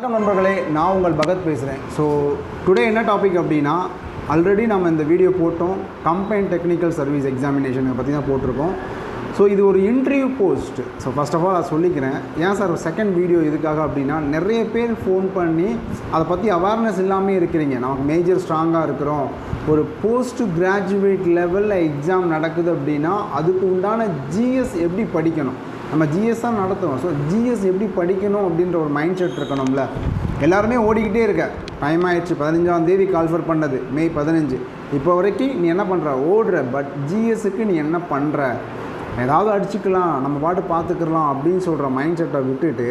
வணக்கம் நண்பர்களே நான் உங்கள் பகத் பேசுகிறேன் ஸோ டுடே என்ன டாபிக் அப்படின்னா ஆல்ரெடி நம்ம இந்த வீடியோ போட்டோம். கம்பைன் டெக்னிக்கல் சர்வீஸ் எக்ஸாமினேஷனை பற்றி தான் போட்டிருக்கோம். ஸோ இது ஒரு interview post so first of all நான் சொல்லிக்கிறேன். ஏன் சார் செகண்ட் வீடியோ இதுக்காக அப்படின்னா நிறைய பேர் ஃபோன் பண்ணி அதை பற்றி அவேர்னஸ் இல்லாமல் இருக்கிறீங்க. நமக்கு மேஜர் ஸ்ட்ராங்காக இருக்கிறோம். ஒரு போஸ்ட் கிராஜுவேட் லெவலில் எக்ஸாம் நடக்குது அப்படின்னா அதுக்கு உண்டான ஜிஎஸ் எப்படி படிக்கணும்? நம்ம ஜிஎஸ் தான் நடத்துவோம். ஸோ ஜிஎஸ் எப்படி படிக்கணும் அப்படின்ற ஒரு மைண்ட் செட் இருக்கணும்ல. எல்லாருமே ஓடிக்கிட்டே இருக்க. டைம் ஆயிடுச்சு. பதினஞ்சாம் தேதி கால்ஃபர் பண்ணது. மே பதினஞ்சு. இப்போ வரைக்கும் நீ என்ன பண்ணுற ஓடுற. பட் ஜிஎஸ்க்கு நீ என்ன பண்ணுற ஏதாவது அடிச்சுக்கலாம். நம்ம பாட்டு பார்த்துக்கலாம் அப்படின்னு சொல்கிற மைண்ட் செட்டை விட்டுட்டு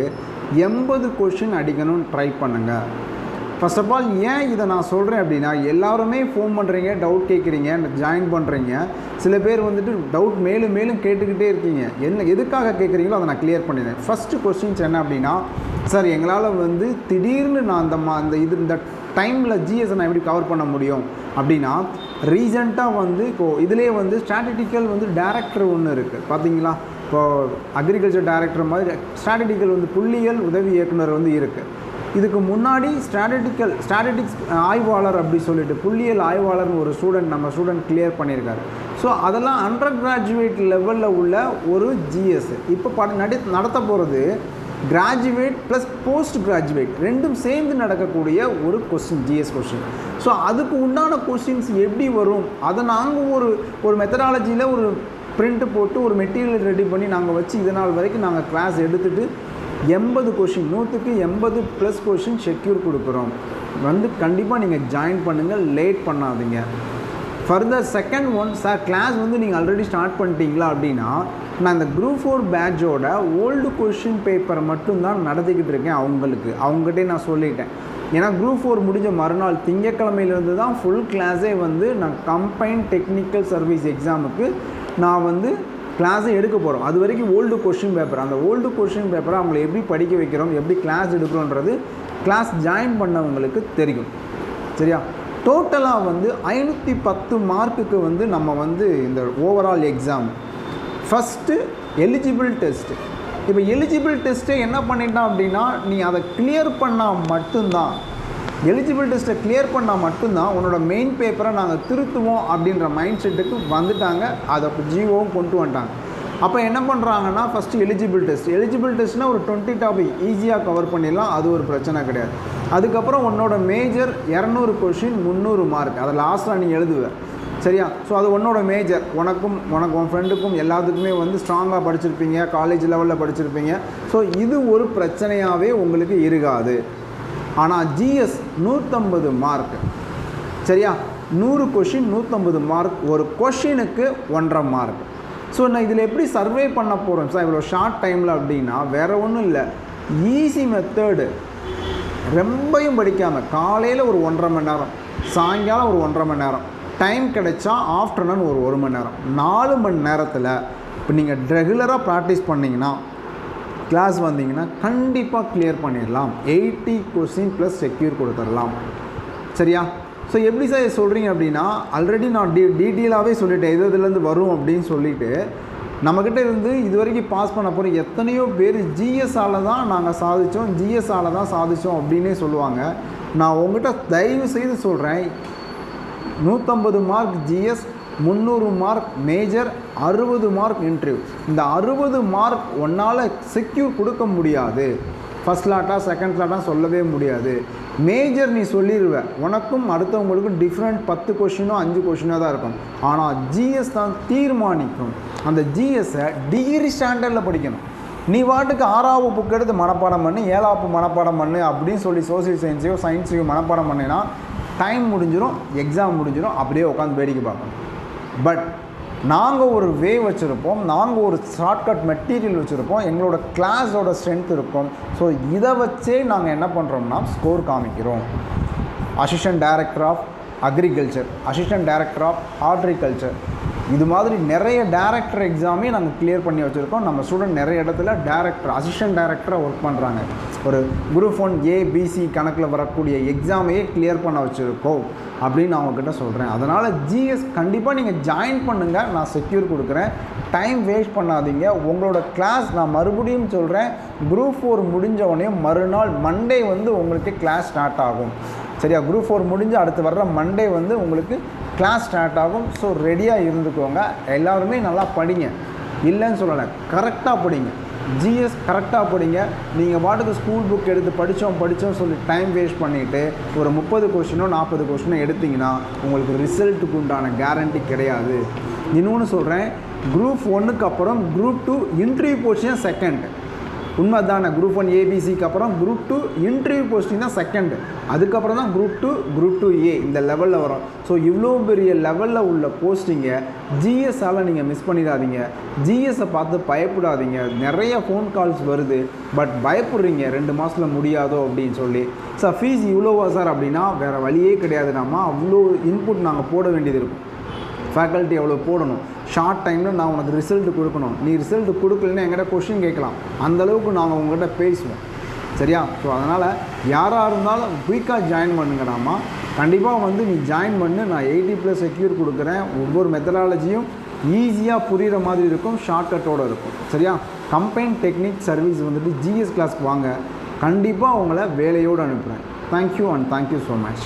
எண்பது கொஷின் அடிக்கணும்னு ட்ரை பண்ணுங்கள் ஃபர்ஸ்ட் ஆஃப் ஆல் ஏன் இதை நான் சொல்கிறேன் அப்படின்னா எல்லாருமே ஃபோன் பண்ணுறீங்க டவுட் கேட்குறீங்க ஜாயின் பண்ணுறீங்க சில பேர் வந்துட்டு டவுட் மேலும் மேலும் கேட்டுக்கிட்டே இருக்கீங்க. என்ன எதுக்காக கேட்குறீங்களோ அதை நான் கிளியர் பண்ணிடுறேன். ஃபஸ்ட்டு கொஸ்டின்ஸ் என்ன அப்படின்னா சார் எங்களால் வந்து திடீர்னு நான் அந்த மா அந்த இது இந்த டைமில் ஜிஎஸ் நான் எப்படி கவர் பண்ண முடியும்? அப்படின்னா ரீசெண்டாக வந்து இப்போது இதிலே வந்து ஸ்ட்ராட்டஜிக்கல் வந்து டேரக்டர் ஒன்று இருக்குது பார்த்தீங்களா இப்போது அக்ரிகல்ச்சர் டைரக்டர் மாதிரி ஸ்ட்ராட்டஜிக்கல் வந்து புள்ளியியல் உதவி இயக்குனர் வந்து இருக்குது இதுக்கு முன்னாடி ஸ்ட்ராட்டடிக்கல் ஸ்ட்ராட்டடிக்ஸ் ஆய்வாளர் அப்படி சொல்லிட்டு புள்ளியியல் ஆய்வாளர்னு ஒரு ஸ்டூடெண்ட் நம்ம ஸ்டூடெண்ட் கிளியர் பண்ணியிருக்காரு. ஸோ அதெல்லாம் அண்டர் கிராஜுவேட் லெவலில் உள்ள ஒரு ஜிஎஸ் இப்போ பட நடி நடத்த போகிறது கிராஜுவேட் ப்ளஸ் போஸ்ட் கிராஜுவேட் ரெண்டும் சேர்ந்து நடக்கக்கூடிய ஒரு கொஸ்டின் ஜிஎஸ் கொஸ்டின் ஸோ அதுக்கு உண்டான கொஸ்டின்ஸ் எப்படி வரும்? அதை நாங்கள் ஒரு ஒரு மெத்தடாலஜியில் ஒரு பிரிண்ட் போட்டு ஒரு மெட்டீரியல் ரெடி பண்ணி நாங்கள் வச்சு இதனால் நாள் வரைக்கும் நாங்கள் கிளாஸ் எடுத்துகிட்டு எண்பது கொஷின் நூற்றுக்கு எண்பது ப்ளஸ் கொஷின் செக்யூர் கொடுக்குறோம். வந்து கண்டிப்பாக நீங்கள் ஜாயின் பண்ணுங்கள் லேட் பண்ணாதீங்க. Further second one sir class வந்து நீங்கள் ஆல்ரெடி ஸ்டார்ட் பண்ணிட்டீங்களா அப்படின்னா நான் இந்த குரூப் ஃபோர் பேட்சோட ஓல்டு கொஷின் பேப்பரை மட்டும்தான் நடத்திக்கிட்டு இருக்கேன் அவங்களுக்கு. அவங்ககிட்டே நான் சொல்லிட்டேன். ஏன்னா குரூப் ஃபோர் முடிஞ்ச மறுநாள் திங்கக்கிழமையிலேருந்து தான் ஃபுல் கிளாஸே வந்து நான் கம்பைன் டெக்னிக்கல் சர்வீஸ் எக்ஸாமுக்கு நான் வந்து கிளாஸும் எடுக்க போகிறோம் அது வரைக்கும் ஓல்டு கொஷின் பேப்பர் அந்த ஓல்டு கொஷின் பேப்பரை அவங்களை எப்படி படிக்க வைக்கிறோம் எப்படி கிளாஸ் எடுக்கிறோன்றது கிளாஸ் ஜாயின் பண்ணவங்களுக்கு தெரியும். சரியா? டோட்டலாக வந்து ஐநூற்றி பத்து மார்க்குக்கு வந்து நம்ம வந்து இந்த overall exam first eligible test இப்போ எலிஜிபிள் டெஸ்ட்டே என்ன பண்ணிட்டான் அப்படின்னா நீ அதை கிளியர் பண்ணால் மட்டும்தான் எலிஜிபிள் டெஸ்ட்டை கிளியர் பண்ணால் மட்டும்தான் உன்னோட மெயின் பேப்பரை நாங்கள் திருத்துவோம் அப்படின்ற மைண்ட் செட்டுக்கு வந்துட்டாங்க. அதை ஜிஓவும் கொண்டு வந்துட்டாங்க. அப்போ என்ன பண்ணுறாங்கன்னா ஃபஸ்ட்டு எலிஜிபிள் டெஸ்ட் எலிஜிபிள் டெஸ்ட்னால் ஒரு டுவெண்ட்டி டாபிக் ஈஸியாக கவர் பண்ணிடலாம். அது ஒரு பிரச்சனை கிடையாது. அதுக்கப்புறம் உன்னோட மேஜர் இரநூறு கொஷின் முந்நூறு மார்க் அதை லாஸ்ட்டில் நீ எழுதுவ. சரியா? ஸோ அது உன்னோட மேஜர் உனக்கும் உனக்கு உன் ஃப்ரெண்டுக்கும் எல்லாத்துக்குமே வந்து ஸ்ட்ராங்காக படிச்சிருப்பீங்க. காலேஜ் லெவலில் படிச்சிருப்பீங்க. ஸோ இது ஒரு பிரச்சனையாகவே உங்களுக்கு இருக்காது. ஆனால் ஜிஎஸ் நூற்றம்பது மார்க் சரியா? நூறு கொஷின் நூற்றம்பது மார்க் ஒரு கொஷினுக்கு ஒன்றரை மார்க் ஸோ நான் இதில் எப்படி சர்வே பண்ண போகிறோம் சார் இவ்வளோ ஷார்ட் டைமில் அப்படின்னா வேறு ஒன்றும் இல்லை. ஈஸி மெத்தேடு ரொம்பையும் படிக்காமல் காலையில் ஒரு ஒன்றரை மணி நேரம் சாயங்காலம் ஒரு ஒன்றரை மணி நேரம். டைம் கிடைச்சா ஆஃப்டர்நூன் ஒரு ஒரு மணி நேரம். நாலு மணி நேரத்தில் இப்போ நீங்கள் ரெகுலராக ப்ராக்டிஸ் பண்ணிங்கன்னா கிளாஸ் வந்தீங்கன்னா கண்டிப்பாக கிளியர் பண்ணிடலாம். எயிட்டி கொஸ்டின் ப்ளஸ் செக்யூர் கொடுத்துடலாம். சரியா? ஸோ எப்படி சார் இதை சொல்கிறீங்க அப்படின்னா ஆல்ரெடி நான் டீ டீட்டெயிலாகவே சொல்லிட்டேன். எது இதுலேருந்து வரும் அப்படின்னு சொல்லிவிட்டு நம்மக்கிட்ட இருந்து இது வரைக்கும் பாஸ் பண்ண போகிற எத்தனையோ பேர் ஜிஎஸ்ஆல தான் நாங்கள் சாதித்தோம் ஜிஎஸ்ஆல தான் சாதித்தோம் அப்படின்னே சொல்லுவாங்க. நான் உங்ககிட்ட தயவு செய்து சொல்கிறேன் நூற்றம்பது மார்க் ஜிஎஸ் முந்நூறு மார்க் மேஜர் அறுபது மார்க் இன்டர்வியூ இந்த அறுபது மார்க் ஒன்றால் செக்யூர் கொடுக்க முடியாது. ஃபஸ்ட் லாட்டா செகண்ட் லாட்டா சொல்லவே முடியாது. மேஜர் நீ சொல்லிடுவ உனக்கும் அடுத்தவங்களுக்கும் டிஃப்ரெண்ட் பத்து கொஷினோ அஞ்சு கொஷினோ தான் இருக்கும். ஆனால் ஜிஎஸ் தான் தீர்மானிக்கும். அந்த ஜிஎஸ்ஸை டிகிரி ஸ்டாண்டர்டில் படிக்கணும். நீ வாட்டுக்கு ஆறாவது புக் எடுத்து மனப்பாடம் பண்ணு ஏழாவது மனப்பாடம் பண்ணு அப்படின்னு சொல்லி சோசியல் சயின்ஸையோ சயின்ஸையோ மனப்பாடம் பண்ணினா டைம் முடிஞ்சிடும் எக்ஸாம் முடிஞ்சிடும் அப்படியே உட்காந்து வேடிக்கை பார்க்கணும். பட் நாங்கள் ஒரு வே வச்சுருப்போம் நாங்கள் ஒரு ஷார்ட்கட் மெட்டீரியல் வச்சுருப்போம் எங்களோட கிளாஸோட ஸ்ட்ரென்த் இருக்கும். ஸோ இதை வச்சே நாங்கள் என்ன பண்ணுறோம்னா ஸ்கோர் காமிக்கிறோம். Assistant director of agriculture assistant director of horticulture இது மாதிரி நிறைய டேரக்டர் எக்ஸாமே நாங்கள் கிளியர் பண்ணி வச்சுருக்கோம். நம்ம ஸ்டூடெண்ட் நிறைய இடத்துல டேரக்டர் அசிஸ்டன்ட் டேரக்டராக ஒர்க் பண்ணுறாங்க ஒரு குரூப் ஒன் ஏபிசி கணக்கில் வரக்கூடிய எக்ஸாமையே கிளியர் பண்ண வச்சுருக்கோம் அப்படின்னு நான் உங்ககிட்ட சொல்கிறேன் அதனால் ஜிஎஸ் கண்டிப்பாக நீங்கள் ஜாயின் பண்ணுங்கள் நான் செக்யூர் கொடுக்குறேன். டைம் வேஸ்ட் பண்ணாதீங்க. உங்களோட கிளாஸ் நான் மறுபடியும் சொல்கிறேன் குரூப் ஃபோர் முடிஞ்சவொடனே மறுநாள் மண்டே வந்து உங்களுக்கு கிளாஸ் ஸ்டார்ட் ஆகும். சரியா? குரூப் ஃபோர் முடிஞ்சு அடுத்து வர்ற மண்டே வந்து உங்களுக்கு கிளாஸ் ஸ்டார்ட் ஆகும். ஸோ ரெடியாக இருந்துக்கோங்க. எல்லாருமே நல்லா படிங்க. இல்லைன்னு சொல்லலை. கரெக்டாக படிங்க. ஜிஎஸ் கரெக்டாக படிங்க. நீங்கள் பாட்டுக்கு ஸ்கூல் புக் எடுத்து படித்தோம் படித்தோம் சொல்லி டைம் வேஸ்ட் பண்ணிவிட்டு ஒரு முப்பது கொஷினோ நாற்பது கொஷினோ எடுத்திங்கன்னா உங்களுக்கு ரிசல்ட்டுக்கு உண்டான கேரண்டி கிடையாது. இன்னொன்று சொல்கிறேன் குரூப் ஒன்றுக்கு அப்புறம் group two interview posting second உண்மை தானே குரூப் ஒன் ஏபிசிக்கு அப்புறம் குரூப் டூ இன்டர்வியூ போஸ்டிங் தான் செகண்ட் அதுக்கப்புறம் தான் group two group two A இந்த லெவலில் வரும். ஸோ இவ்வளோ பெரிய லெவலில் உள்ள போஸ்டிங்கை ஜிஎஸ்ஸால் நீங்கள் மிஸ் பண்ணிடாதீங்க. ஜிஎஸ்ஸை பார்த்து பயப்படாதீங்க. நிறைய ஃபோன் கால்ஸ் வருது பட் பயப்படுறீங்க ரெண்டு மாதத்தில் முடியாதோ அப்படின்னு சொல்லி. சார் ஃபீஸ் இவ்வளோவா சார் அப்படின்னா வேறு வழியே கிடையாது. நம்ம அவ்வளோ இன்புட் நாங்கள் போட வேண்டியது இருக்கும். ஃபேக்கல்ட்டி அவ்வளோ போடணும். ஷார்ட் டைமில் நான் உனக்கு ரிசல்ட் கொடுக்கணும். நீ ரிசல்ட் கொடுக்கலன்னா எங்கிட்ட கொஷின் கேட்கலாம். அந்தளவுக்கு நாங்கள் உங்கள்கிட்ட பேசுவோம். சரியா? ஸோ அதனால் யாராக இருந்தாலும் குயிக்காக ஜாயின் பண்ணுங்கடாமா கண்டிப்பாக வந்து நீ ஜாயின் பண்ணு. நான் எயிட்டி ப்ளஸ் செக்யூர் கொடுக்குறேன். ஒவ்வொரு மெத்தடாலஜியும் ஈஸியாக புரிகிற மாதிரி இருக்கும் ஷார்ட்கட்டோடு இருக்கும். சரியா? கம்பைன் டெக்னிக் சர்வீஸ் வந்துட்டு ஜிஎஸ் கிளாஸ்க்கு வாங்க. கண்டிப்பாக உங்களை வேலையோடு அனுப்புகிறேன் thank you and thank you so much